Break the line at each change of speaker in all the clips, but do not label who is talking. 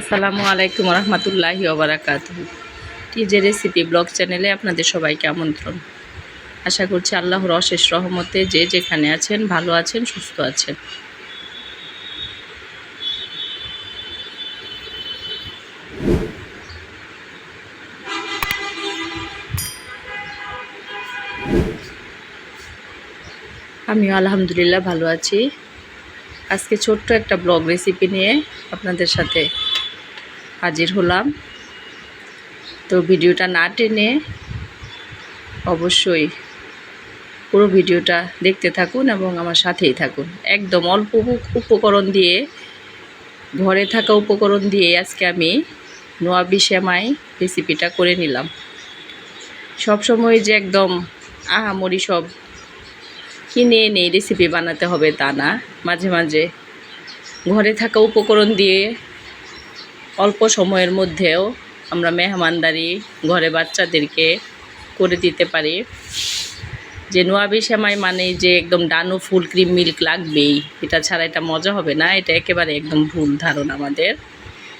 আসসালামু আলাইকুম রহমতুল্লাহি টিজে রেসিপি ব্লগ চ্যানেলে আপনাদের সবাইকে আমন্ত্রণ। আশা করছি আল্লাহর অশেষ রহমতে যে যেখানে আছেন, ভালো আছেন, সুস্থ আছেন। আমিও আলহামদুলিল্লাহ ভালো আছি। আজকে ছোট্ট একটা ব্লগ রেসিপি নিয়ে আপনাদের সাথে হাজির হলাম। তো ভিডিওটা না টেনে অবশ্যই পুরো ভিডিওটা দেখতে থাকুন এবং আমার সাথেই থাকুন। একদম অল্প উপকরণ দিয়ে, ঘরে থাকা উপকরণ দিয়ে আজকে আমি নোয়াবি সেমাই রেসিপিটা করে নিলাম। সব সময় যে একদম আহামরি সব কিনে এনে রেসিপি বানাতে হবে তা না। মাঝে মাঝে ঘরে থাকা উপকরণ দিয়ে অল্প সময়ের মধ্যেও আমরা মেহমানদারি ঘরে বাচ্চাদেরকে করে দিতে পারি। যে নোয়াবি সেমাই মানে যে একদম ডানো ফুল ক্রিম মিল্ক লাগবেই, এটা ছাড়া এটা মজা হবে না, এটা একেবারে একদম ভুল ধারণা আমাদের।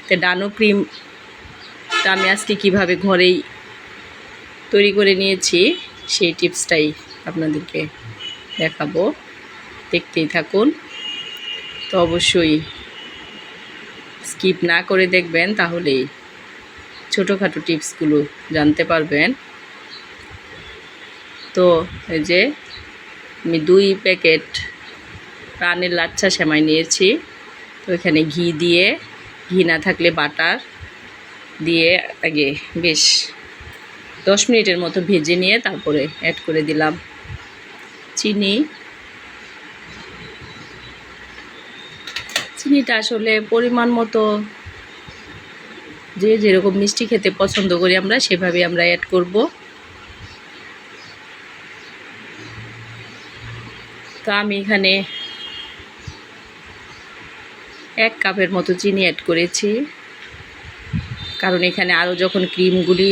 তো ডানো ক্রিমটা আমি আজকে কীভাবে ঘরেই তৈরি করে নিয়েছি, সেই টিপসটাই আপনাদেরকে দেখাবো। দেখতেই থাকুন। তো অবশ্যই স্কিপ না করে দেখবেন, তাহলেই ছোটোখাটো টিপসগুলো জানতে পারবেন। তো এই যে আমি দুই প্যাকেট প্রাণের লাচ্ছা সেমাই নিয়েছি। তো এখানে ঘি দিয়ে, ঘি না থাকলে বাটার দিয়ে আগে বেশ দশ মিনিটের মতো ভেজে নিয়ে তারপরে অ্যাড করে দিলাম। চিনি চিনিটা আসলে পরিমাণ মতো যে যেরকম মিষ্টি খেতে পছন্দ করি আমরা, সেভাবে আমরা অ্যাড করব। তো আমি এখানে এক কাপের মতো চিনি অ্যাড করেছি। কারণ এখানে আরও যখন ক্রিমগুলি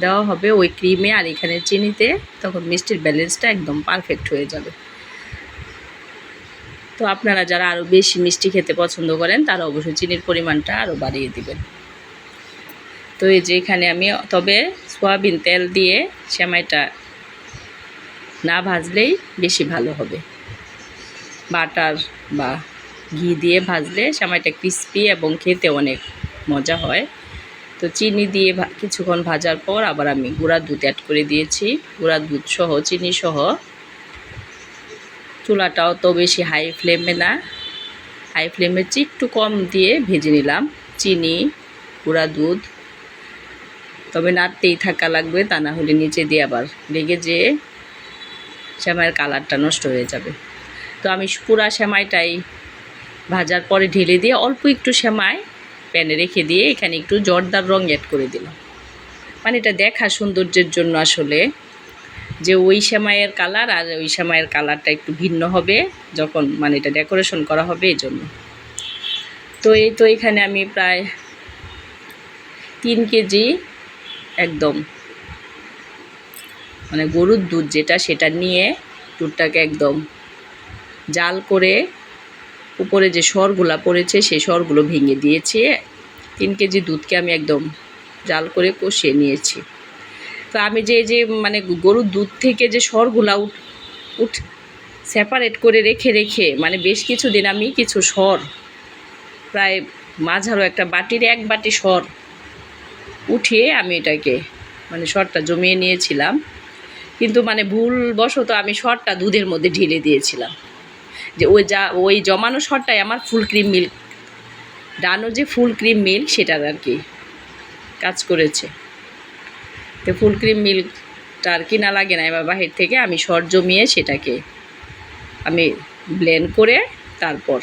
দেওয়া হবে, ওই ক্রিমে আর এখানে চিনিতে তখন মিষ্টির ব্যালেন্সটা একদম পারফেক্ট হয়ে যাবে। তো আপনারা যারা আরও বেশি মিষ্টি খেতে পছন্দ করেন, তারা অবশ্যই চিনির পরিমাণটা আরও বাড়িয়ে দিবেন। তো এই যে এখানে আমি, তবে সয়াবিন তেল দিয়ে সেমাইটা না ভাজলেই বেশি ভালো হবে। বাটার বা ঘি দিয়ে ভাজলে সেমাইটা ক্রিস্পি এবং খেতে অনেক মজা হয়। তো চিনি দিয়ে কিছুক্ষণ ভাজার পর আবার আমি গুঁড়া দুধ অ্যাড করে দিয়েছি। গুঁড়া দুধ সহ চিনি সহ চুলাটাও তো বেশি হাই ফ্লেমে না। হাই ফ্লেমের চেয়ে একটু কম দিয়ে ভেজে নিলাম। চিনি, গুঁড়া দুধ। তবে নাড়তেই থাকা লাগবে, তা না হলে নিচে দিয়ে আবার লেগে যেয়ে সেমাইয়ের কালারটা নষ্ট হয়ে যাবে। তো আমি পুরা সেমাইটাই ভাজার পরে ঢেলে দিয়ে অল্প একটু সেমাই প্যানে রেখে দিয়ে এখানে একটু জর্দার রং অ্যাড করে দিলাম। মানে এটা দেখা সৌন্দর্যের জন্য আসলে যে ওই সেমাইয়ের কালার আর ওই সেমাইয়ের কালারটা একটু ভিন্ন হবে যখন মানে এটা ডেকোরেশন করা হবে এই জন্য। তো এই তো এখানে আমি প্রায় তিন কেজি একদম। মানে গরুর দুধ যেটা সেটা নিয়ে দুধটাকে একদম জাল করে উপরে যে সরগুলা পড়েছে সেই সরগুলো ভেঙে দিয়েছি। তিন কেজি দুধকে আমি একদম জাল করে কষিয়ে নিয়েছি। তো আমি যে যে মানে গরুর দুধ থেকে যে সরগুলা উঠ উঠ সেপারেট করে রেখে রেখে মানে বেশ কিছু দিন আমি কিছু সর, প্রায় মাঝারো একটা বাটির এক বাটি সর উঠিয়ে আমি এটাকে মানে সরটা জমিয়ে নিয়েছিলাম। কিন্তু মানে ভুলবশত আমি সরটা দুধের মধ্যে ঢেলে দিয়েছিলাম। যে ওই যা, ওই জমানো সরটাই আমার ফুল ক্রিম মিল্ক, ডানো যে ফুল ক্রিম মিল্ক সেটার আর কি কাজ করেছে। তো ফুল ক্রিম মিল্কটা আর কিনা লাগে না এবার বাহির থেকে আমি সর জমিয়ে সেটাকে আমি ব্লেন্ড করে তারপর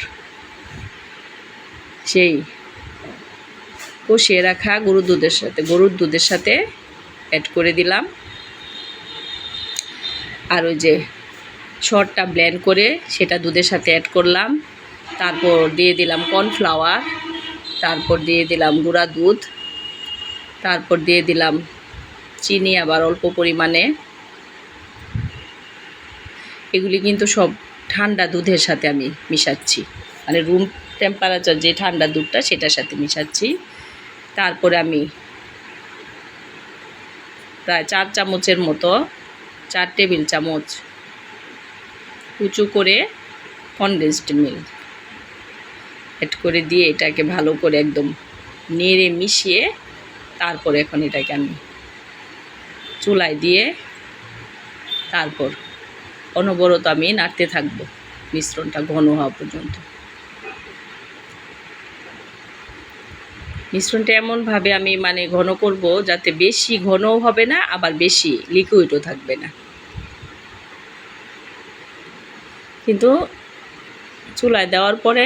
সেই কষিয়ে রাখা গরুর দুধের সাথে, গরুর দুধের সাথে অ্যাড করে দিলাম। আর ওই যে সরটা ব্লেন্ড করে সেটা দুধের সাথে অ্যাড করলাম। তারপর দিয়ে দিলাম কর্নফ্লাওয়ার তারপর দিয়ে দিলাম গুঁড়া দুধ, তারপর দিয়ে দিলাম চিনি আবার অল্প পরিমাণে। এগুলি কিন্তু সব ঠান্ডা দুধের সাথে আমি মিশাচ্ছি। মানে রুম টেম্পারেচার যে ঠান্ডা দুধটা সেটার সাথে মিশাচ্ছি। তারপরে আমি প্রায় চার চামচের মতো, চার টেবিল চামচ উঁচু করে কনডেন্সড মিল্ক অ্যাড করে দিয়ে এটাকে ভালো করে একদম নেড়ে মিশিয়ে তারপরে এখন এটাকে আমি চুলায় দিয়ে তারপর অনবরত আমি নাড়তে থাকব মিশ্রণটা ঘন হওয়া পর্যন্ত। মিশ্রণটা এমনভাবে আমি মানে ঘন করব যাতে বেশি ঘনও হবে না, আবার বেশি লিকুইডও থাকবে না। কিন্তু চুলায় দেওয়ার পরে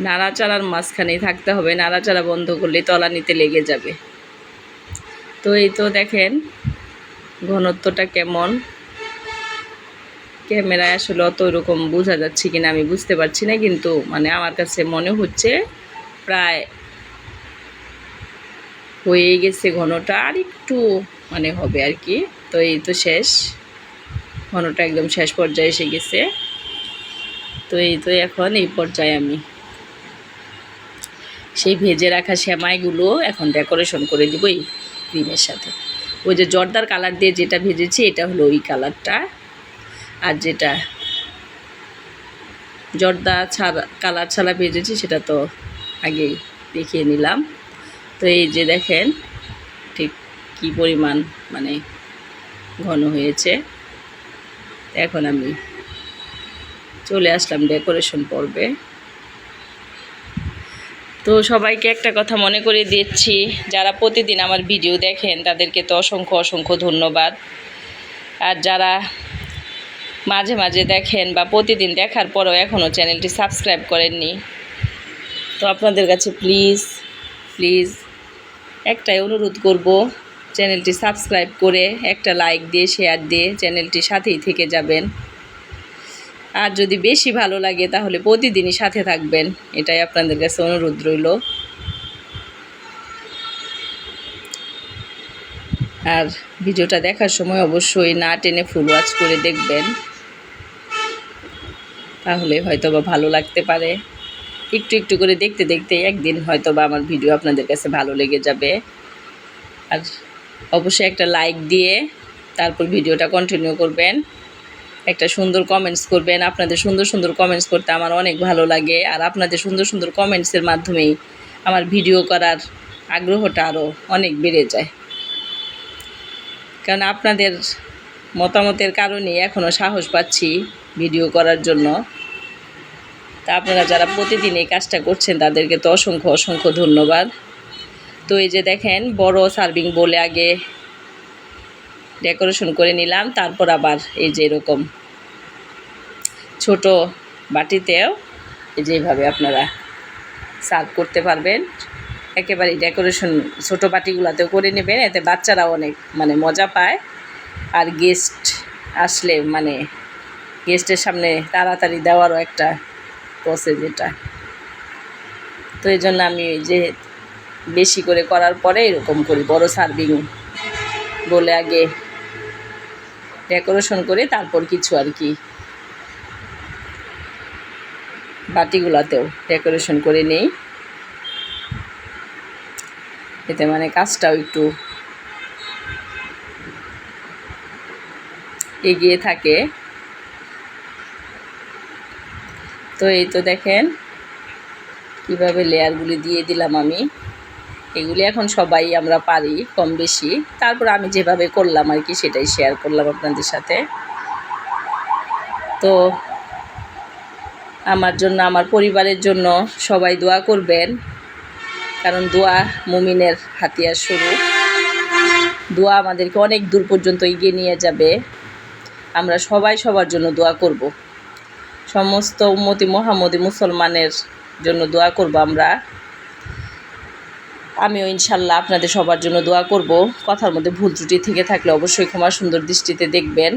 নাড়াচাড়ার মাঝখানেই থাকতে হবে। নাড়াচাড়া বন্ধ করলে তলানিতে লেগে যাবে। তো এই তো দেখেন ঘনত্বটা কেমন। ক্যামেরায় আসলে অত ওরকম বোঝা যাচ্ছে কিনা আমি বুঝতে পারছি না, কিন্তু মানে আমার কাছে মনে হচ্ছে প্রায় হয়ে গেছে ঘনটা, আর একটু মানে হবে আর কি। তো এই তো শেষ, ঘনটা একদম শেষ পর্যায়ে এসে গেছে। তো এই তো এখন এই পর্যায়ে আমি সেই ভেজে রাখা শ্যামাইগুলো এখন ডেকোরেশন করে দিব এই ক্রিমের সাথে। ওই যে জর্দার কালার দিয়ে যেটা ভেজেছি, এটা হলো ওই কালারটা আর যেটা জর্দা ছাড়া কালার ছাড়া ভেজেছি, সেটা তো আগেই দেখিয়ে নিলাম। তো এই যে দেখেন, ঠিক কি পরিমাণ মানে ঘন হয়েছে। এখন আমি চলে আসলাম ডেকোরেশন পর্বে। তো সবাইকে একটা কথা মনে করে দিচ্ছি, যারা প্রতিদিন আমার ভিডিও দেখেন তাদেরকে তো অসংখ্য অসংখ্য ধন্যবাদ। আর যারা মাঝে মাঝে দেখেন বা প্রতিদিন দেখার পরেও এখনও চ্যানেলটি সাবস্ক্রাইব করেননি, তো আপনাদের কাছে প্লিজ প্লিজ একটাই অনুরোধ করব, চ্যানেলটি সাবস্ক্রাইব করে একটা লাইক দিয়ে শেয়ার দিয়ে চ্যানেলটির সাথেই থেকে যাবেন। আর যদি বেশি ভালো লাগে তাহলে প্রতিদিনই সাথে থাকবেন। এটাই আপনাদের কাছে অনুরোধ রইল। আর ভিডিওটা দেখার সময় অবশ্যই না টেনে ফুল ওয়াচ করে দেখবেন। তাহলে হয়তো বা ভালো লাগতে পারে। একটু একটু করে দেখতে দেখতে একদিন হয়তো বা আমার ভিডিও আপনাদের কাছে ভালো লেগে যাবে। আর অবশ্যই একটা লাইক দিয়ে তারপর ভিডিওটা কন্টিনিউ করবেন। একটা সুন্দর কমেন্টস করবেন। আপনাদের সুন্দর সুন্দর কমেন্টস করতে আমার অনেক ভালো লাগে। আর আপনাদের সুন্দর সুন্দর কমেন্টসের মাধ্যমেই আমার ভিডিও করার আগ্রহটা আরও অনেক বেড়ে যায়। কারণ আপনাদের মতামতের কারণেই এখনও সাহস পাচ্ছি ভিডিও করার জন্য। তা আপনারা যারা প্রতিদিন এই কাজটা করছেন, তাদেরকে তো অসংখ্য অসংখ্য ধন্যবাদ। তো এই যে দেখেন, বড় সার্ভিং বলে আগে ডেকোরেশন করে নিলাম, তারপর আবার এই যে এরকম ছোট বাটিতেও এই যেভাবে আপনারা সার্ভ করতে পারবেন। একেবারেই ডেকোরেশন ছোটো বাটিগুলোতেও করে নেবেন, এতে বাচ্চারাও অনেক মানে মজা পায়। আর গেস্ট আসলে মানে গেস্টের সামনে তাড়াতাড়ি দেওয়ারও একটা প্রসেস এটা। তো এই জন্য আমি ওই যে বেশি করে করার পরে এরকম করি, বড় সার্ভিং বলে আগে ডেকোরেশন করে তারপর কিছু আর কি বাটিগুলাতেও ডেকোরেশন করে নেই। এতে মানে কাজটাও একটু এগিয়ে থাকে। তো এই তো দেখেন, কীভাবে লেয়ারগুলি দিয়ে দিলাম আমি। এগুলি এখন সবাই আমরা পারি কম বেশি তারপর আমি যেভাবে করলাম আর কি, সেটাই শেয়ার করলাম আপনাদের সাথে। তো আমার জন্য, আমার পরিবারের জন্য সবাই দোয়া করবেন, কারণ দোয়া মুমিনের হাতিয়ার শুরু। দোয়া আমাদেরকে অনেক দূর পর্যন্ত এগিয়ে নিয়ে যাবে। আমরা সবাই সবার জন্য দোয়া করব। সমস্ত উম্মতি মোহাম্মদী মুসলমানের জন্য দোয়া করব আমরা। আমিও ইনশাল্লাহ আপনাদের সবার জন্য দোয়া করব। কথার মধ্যে ভুল ত্রুটি থেকে থাকলে অবশ্যই ক্ষমা সুন্দর দৃষ্টিতে দেখবেন।